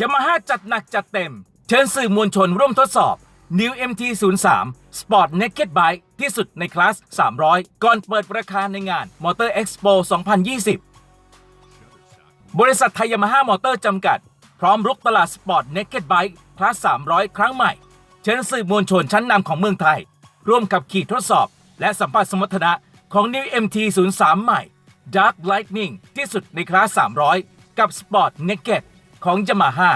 ยามาฮ่าจัดหนักจัดเต็ม เชิญสื่อมวลชนร่วมทดสอบ New MT03 Sport Naked Bike ที่สุดในคลาส 300 ก่อนเปิดราคาในงาน Motor Expo 2020 บริษัทไทยยามาฮ่ามอเตอร์จำกัด พร้อมรุกตลาดสปอร์ต Naked Bike คลาส 300 ครั้งใหม่ เชิญสื่อมวลชนชั้นนำของเมืองไทย ร่วมขับขี่ทดสอบ และสัมผัสสมรรถนะของ New MT03 ใหม่ Dark Lightning ที่สุดในคลาส 300 กับ Sport Naked ของ Yamaha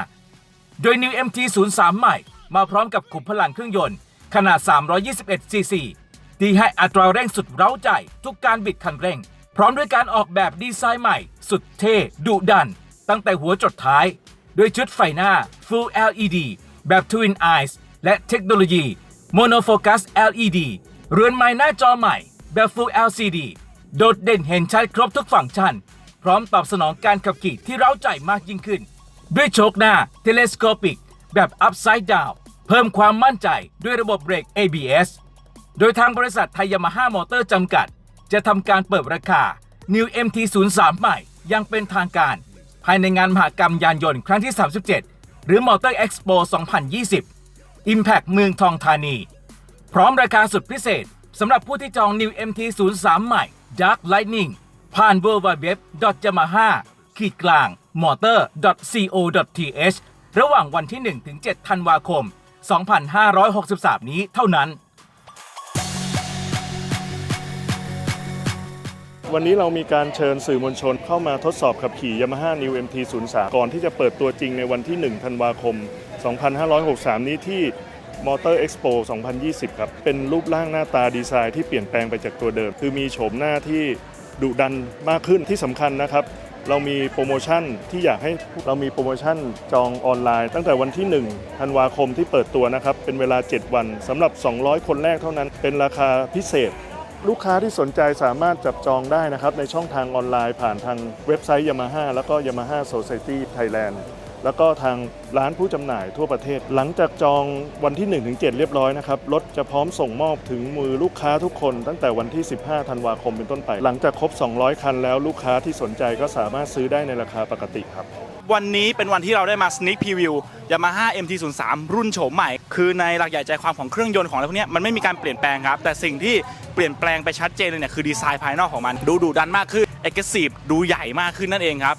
โดย New MT03 ใหม่ มาพร้อมกับขุมพลังเครื่องยนต์ ขนาด 321ซีซีที่ให้อัตราเร่งสุดเร้าใจ ทุกการบิดคันเร่ง พร้อมด้วยการออกแบบดีไซน์ใหม่ สุดเท่ดุดัน ตั้งแต่หัวจดท้ายด้วยชุดไฟหน้า Full LED แบบ Twin Eyes และเทคโนโลยี Monofocus LED เรือนไม้หน้าจอใหม่ แบบ Full LCD โดดเด่นเห็นชัดครบทุกฟังก์ชัน พร้อมตอบสนองการขับขี่ที่เร้าใจมากยิ่งขึ้น ด้วยโชคหน้า Telescopic แบบ Upside Down เพิ่มความมั่นใจด้วยระบบเบรก ABS โดยทางบริษัทไทยยามาฮ่ามอเตอร์จำกัด จะทำการเปิดราคา New MT03 ใหม่ยังเป็นทางการ ภายในงานมหกรรมยานยนต์ครั้งที่ 37 หรือ Motor Expo 2020 Impact เมืองทองธานี พร้อมราคาสุดพิเศษสำหรับผู้ที่จอง New MT03 ใหม่ Dark Lightning ผ่าน w w w y a m a h a ขีดกลาง motor.co.th ระหว่างวันที่ 1-7 ธันวาคม 2563 นี้เท่านั้น วันนี้เรามีการเชิญสื่อมวลชนเข้ามาทดสอบขับขี่ Yamaha New MT03 ก่อนที่จะเปิดตัวจริงในวันที่ 1 ธันวาคม 2563 นี้ที่ Motor Expo 2020 ครับ เป็นรูปร่างหน้าตาดีไซน์ที่เปลี่ยนแปลงไปจากตัวเดิม คือมีโฉมหน้าที่ดุดันมากขึ้นที่สำคัญนะครับ เรามีโปรโมชั่นที่อยากให้เรามีโปรโมชั่นจองออนไลน์ ตั้งแต่วันที่ 1 ธันวาคมที่เปิดตัวนะครับ เป็นเวลา 7 วันสำหรับ 200 คนแรกเท่านั้น เป็นราคาพิเศษ ลูกค้าที่สนใจสามารถจับจองได้นะครับ ในช่องทางออนไลน์ผ่านทางเว็บไซต์ Yamaha แล้วก็ Yamaha Society Thailand แล้วก็ทางร้านผู้จำหน่ายทั่วประเทศ หลังจากจองวันที่ 1-7 เรียบร้อยนะครับรถจะพร้อมส่งมอบถึงมือลูกค้าทุกคนตั้งแต่วันที่ 15 ธันวาคมเป็นต้นไป หลังจากครบ 200 คันแล้วลูกค้าที่สนใจก็สามารถซื้อได้ในราคาปกติครับ วันนี้เป็นวันที่เราได้มา sneak preview Yamaha MT03 รุ่นโฉมใหม่ คือในหลักใหญ่ใจความของเครื่องยนต์ของอะไรพวกนี้มันไม่มีการเปลี่ยนแปลงครับ แต่สิ่งที่เปลี่ยนแปลงไปชัดเจนเลยเนี่ยคือดีไซน์ภายนอกของมัน ดูดุดันมากขึ้น aggressive ดูใหญ่มากขึ้นนั่นเองครับ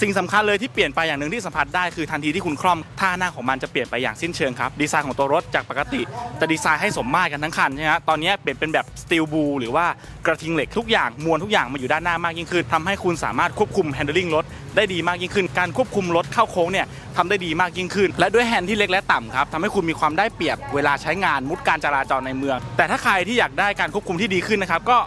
สิ่งสำคัญเลยที่เปลี่ยนไปอย่างหนึ่งที่สัมผัสได้คือทันทีที่คุณคล่อมท่านั่งของมันจะเปลี่ยนไปอย่างสิ้นเชิงครับดีไซน์ของตัวรถจากปกติจะดีไซน์ให้สมมาตรกันทั้งคันใช่ไหมตอนนี้เปลี่ยนเป็นแบบสตีลบูหรือว่ากระทิงเหล็กทุกอย่างมวลทุกอย่างมาอยู่ด้านหน้ามากยิ่งขึ้นทำให้คุณสามารถควบคุม handling รถได้ดีมากยิ่งขึ้น การควบคุมรถเข้าโค้งเนี่ยทำได้ดีมากยิ่งขึ้น และด้วยแฮนด์ที่เล็กและต่ำครับทำให้คุณมีความได้เปรียบเวลาใช้งานมุดการจราจรในเมือง แต่ถ้าใครที่อยากได้การควบคุมที่ดีขึ้นนะครับก็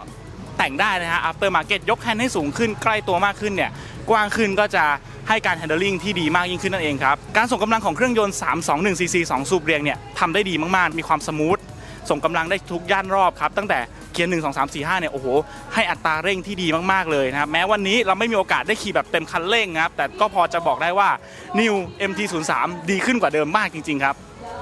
แต่งได้นะฮะ after market ยกแฮนด์ให้สูงขึ้นใกล้ตัวมากขึ้นเนี่ย กว้างขึ้นก็จะให้การ handling ที่ดีมากยิ่งขึ้นนั่นเองครับ การส่งกำลังของเครื่องยนต์ 321 cc 2 สูบเรียงเนี่ยทำได้ดีมาก ๆ มีความสมูท ส่งกำลังได้ทุกย่านรอบครับ ตั้งแต่เกียร์ 1 2 3 4 5 เนี่ย โอ้โห ให้อัตราเร่งที่ดีมาก ๆ เลยนะครับ แม้วันนี้เราไม่มีโอกาสได้ขี่แบบเต็มคันเร่งนะครับ แต่ก็พอจะบอกได้ว่า New MT03 ดีขึ้นกว่าเดิมมากจริง ๆ ครับ